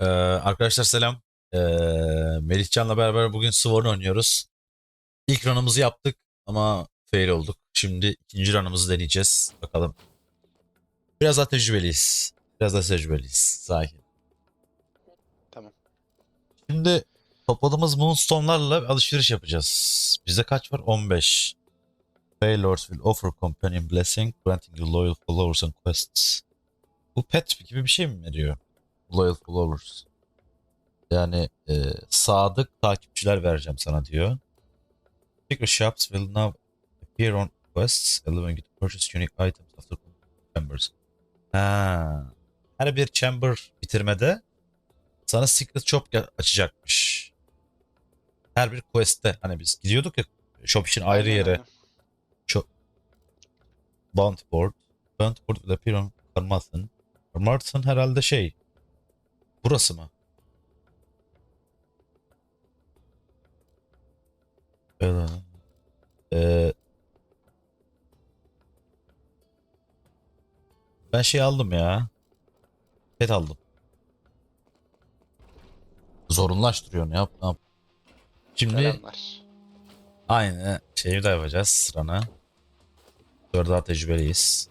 Ee, arkadaşlar selam. Ee, Melihcan'la beraber bugün Sworn oynuyoruz. İlk run'ımızı yaptık ama fail olduk. Şimdi ikinci run'ımızı deneyeceğiz. Bakalım. Biraz daha tecrübeliyiz. Biraz daha tecrübeliyiz. Sakin. Tamam. Şimdi topladığımız moonstone'larla alışveriş yapacağız. Bizde kaç var? 15. Failures will offer companion blessing, granting you loyal followers and quests. Bu pet gibi bir şey mi veriyor? Loyal followers. Yani e, sadık takipçiler vereceğim sana diyor. Secret shops will now appear on quests, allowing you to purchase unique items after chambers. Ha. Her bir chamber bitirmede sana secret shop açacakmış. Her bir quest'te hani biz gidiyorduk ya shop için ayrı Aynen, yere. aynen. Bounty board. Bounty board will appear on Carmarthen. Carmarthen herhalde şey. Burası mı? Evet. Ee, ben şey aldım ya. Pet aldım. Zorunlaştırıyor ne yap ne yap. Şimdi Selamlar. aynı şeyi de yapacağız sırana. Dört daha tecrübeliyiz.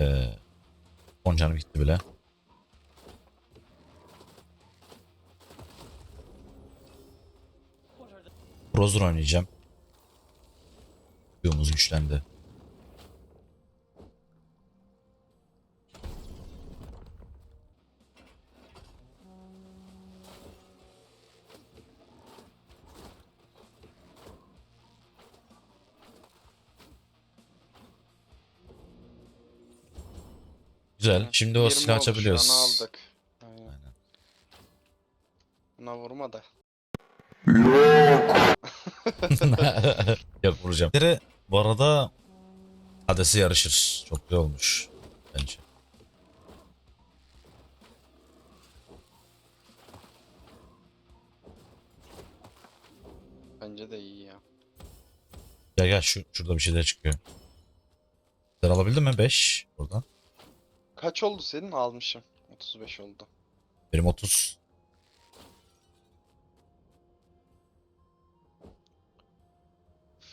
Ee, 10 canım gitti bile. Browser oynayacağım. Yolumuz güçlendi. Güzel. Şimdi o 20 silahı açabiliyoruz. aldık. Aynen. Aynen. Buna vurma da. Yok vuracağım. Biri bu arada Hades'e yarışır. Çok güzel olmuş bence. Bence de iyi ya. Gel gel şu şurada bir şeyler çıkıyor. Sen alabildin mi? 5 buradan. Kaç oldu senin? Almışım. 35 oldu. Benim 30.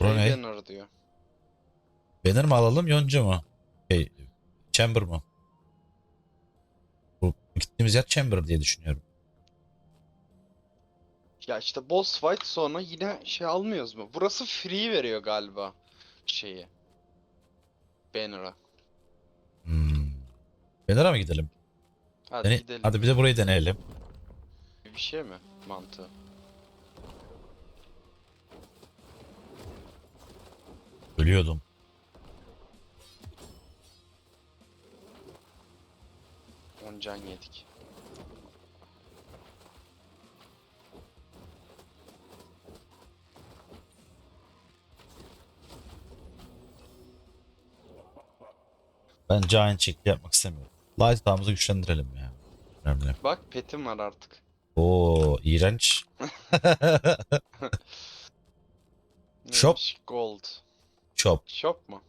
Bura ne? Feygener diyor. Banner mi alalım yonca mı? Şey, chamber mı? Bu gittiğimiz yer chamber diye düşünüyorum. Ya işte boss fight sonra yine şey almıyoruz mu? Burası free veriyor galiba şeyi. Banner'a. Hmm. Banner'a mı gidelim? Hadi Dene- gidelim. Hadi bir de burayı deneyelim. Bir şey mi mantığı? Ölüyordum. On can yedik. Ben giant çekli yapmak istemiyorum. Light dağımızı güçlendirelim ya. Önemli. Bak petim var artık. Oo iğrenç. Shop. Gold. Shop. Shop mu?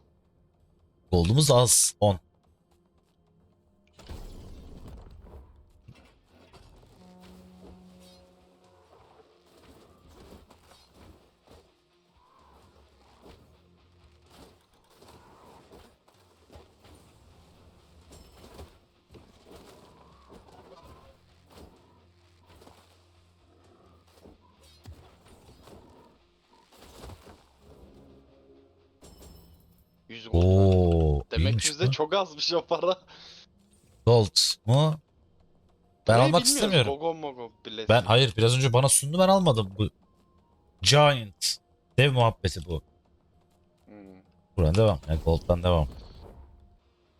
Gold'umuz az. 10. Gold. Oo. Demek iyiymiş bizde bu. çok azmış o para. Gold mu? Ben Burayı almak bilmiyoruz, istemiyorum. Gogo mogo bilezik. Ben hayır biraz önce bana sundu ben almadım bu. Giant. Dev muhabbeti bu. Hmm. Buradan devam. Yani Gold'dan devam.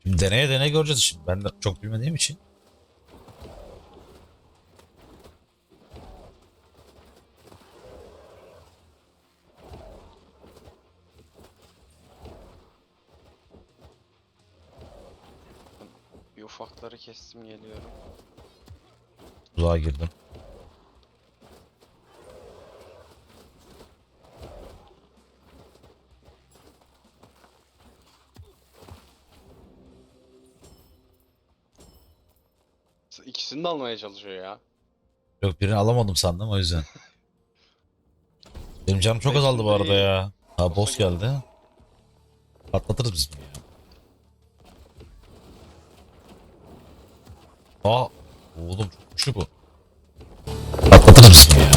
Şimdi deneye deneye göreceğiz şimdi. Ben de çok bilmediğim için. Bir ufakları kestim geliyorum. Tuzağa girdim. İkisini de almaya çalışıyor ya. Yok birini alamadım sandım o yüzden. Benim canım çok azaldı bu arada ya. Ha boss geldi. Patlatırız biz bunu ya. Aa oğlum çok güçlü bu. Biz bunu ya.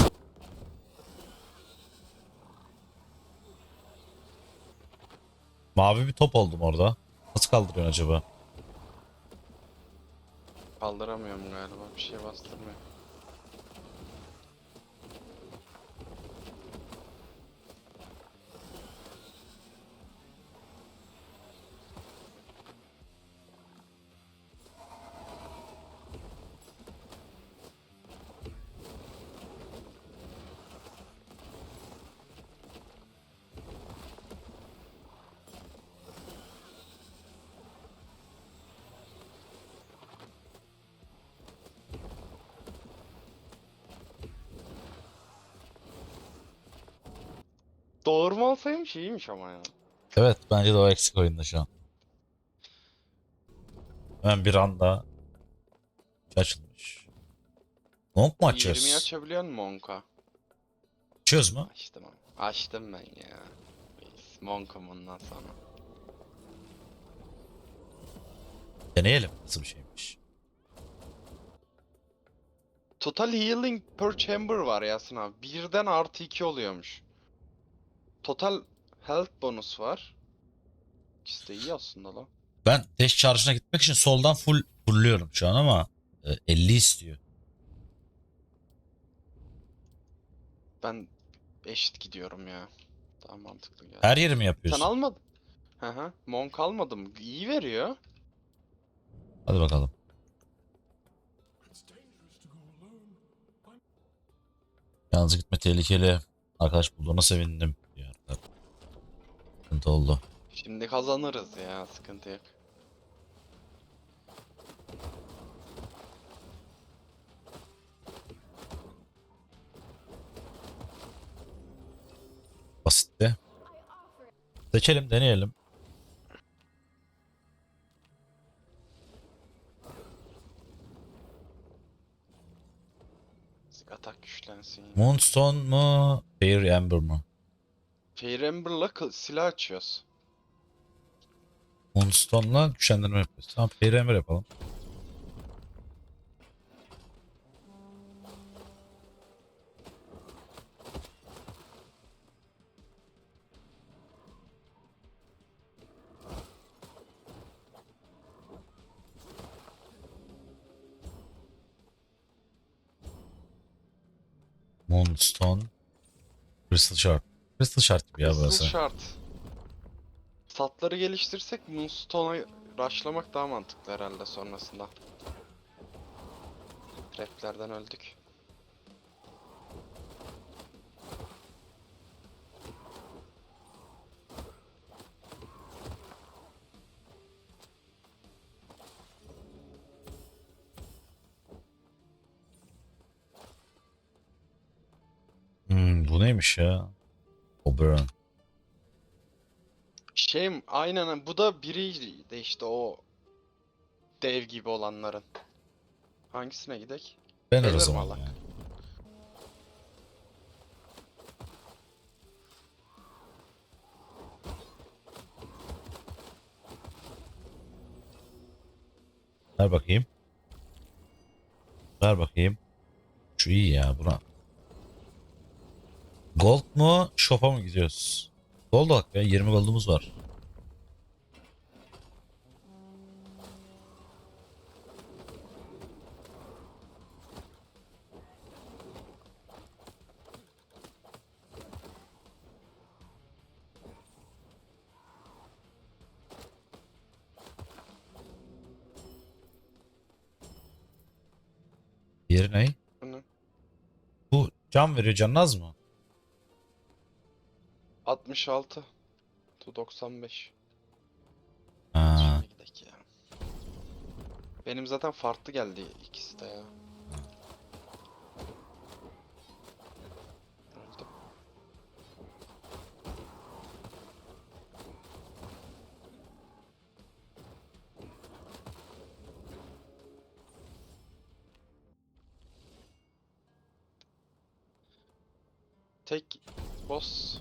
Mavi bir top oldum orada. Nasıl kaldırıyorsun acaba? Kaldıramıyorum galiba. Bir şey bastırmıyor. Doğurma olsaymış iyiymiş ama ya. Evet bence de o eksik oyunda şu an. Hemen bir anda açılmış. Long mu 20'yi açıyoruz? açabiliyor musun Monka? Açıyoruz mu? Açtım. Açtım ben ya. Reis, Monk'um ondan sonra. Deneyelim nasıl bir şeymiş. Total healing per chamber var Yasin abi. Birden artı 2 oluyormuş. Total health bonus var. İkisi de iyi aslında lan. Ben dash charge'ına gitmek için soldan full fullüyorum şu an ama e, 50 istiyor. Ben eşit gidiyorum ya. Daha mantıklı geldi. Her yeri mi Sen yapıyorsun? almadın. Hı hı. Monk almadım. İyi veriyor. Hadi bakalım. Yalnız gitme tehlikeli. Arkadaş bulduğuna sevindim. Sıkıntı oldu. Şimdi kazanırız ya. Sıkıntı yok. Basitti. Seçelim, deneyelim. Atak güçlensin. Moonstone mu? Fairy Ember mı? Kı- silah açıyoruz. Moonstone'la güçlendirme yapıyoruz. Tamam Fairy Ember yapalım. Moonstone Crystal Shard. Crystal Shard gibi ya Crystal burası. Shard. Satları geliştirsek Moonstone'a rushlamak daha mantıklı herhalde sonrasında. Raplerden öldük. Hmm, bu neymiş ya? Oberon. Şey aynen bu da biri de işte o dev gibi olanların. Hangisine gidek? Ben o zaman malak. ya. Ver bakayım. Ver bakayım. Şu iyi ya buna. Gold mu? Shop'a mı gidiyoruz? Gold bak be 20 gold'umuz var. Diğeri ne? Bu can veriyor canın az mı? 76. Tu 95. Benim zaten farklı geldi ikisi de ya. Öldüm. Tek boss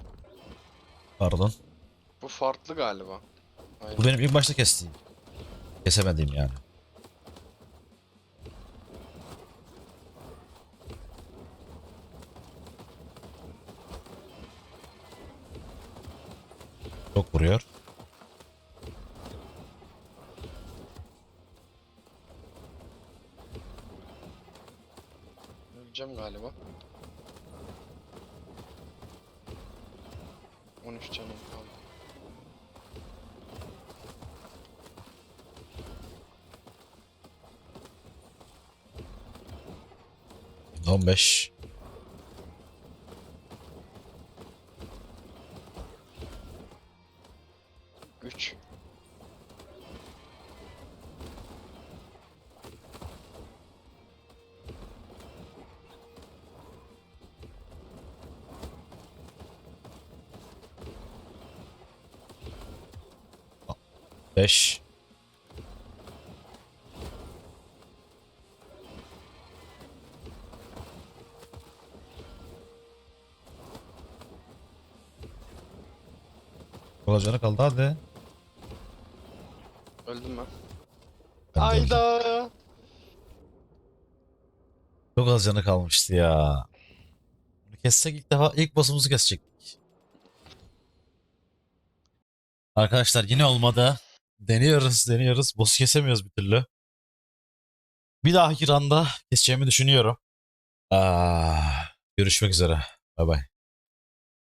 Pardon. Bu farklı galiba. Aynen. Bu benim ilk başta kestiğim. Kesemediğim yani. Çok vuruyor. Öleceğim galiba. 15. Üç. Beş. Olacağını kaldı hadi. Öldüm ben. Ben de öldüm. Çok az canı kalmıştı ya. Bunu kessek ilk defa ilk boss'umuzu kesecektik. Arkadaşlar yine olmadı. Deniyoruz deniyoruz. Boss'u kesemiyoruz bir türlü. Bir dahaki randa keseceğimi düşünüyorum. Aa, görüşmek üzere. Bay bay.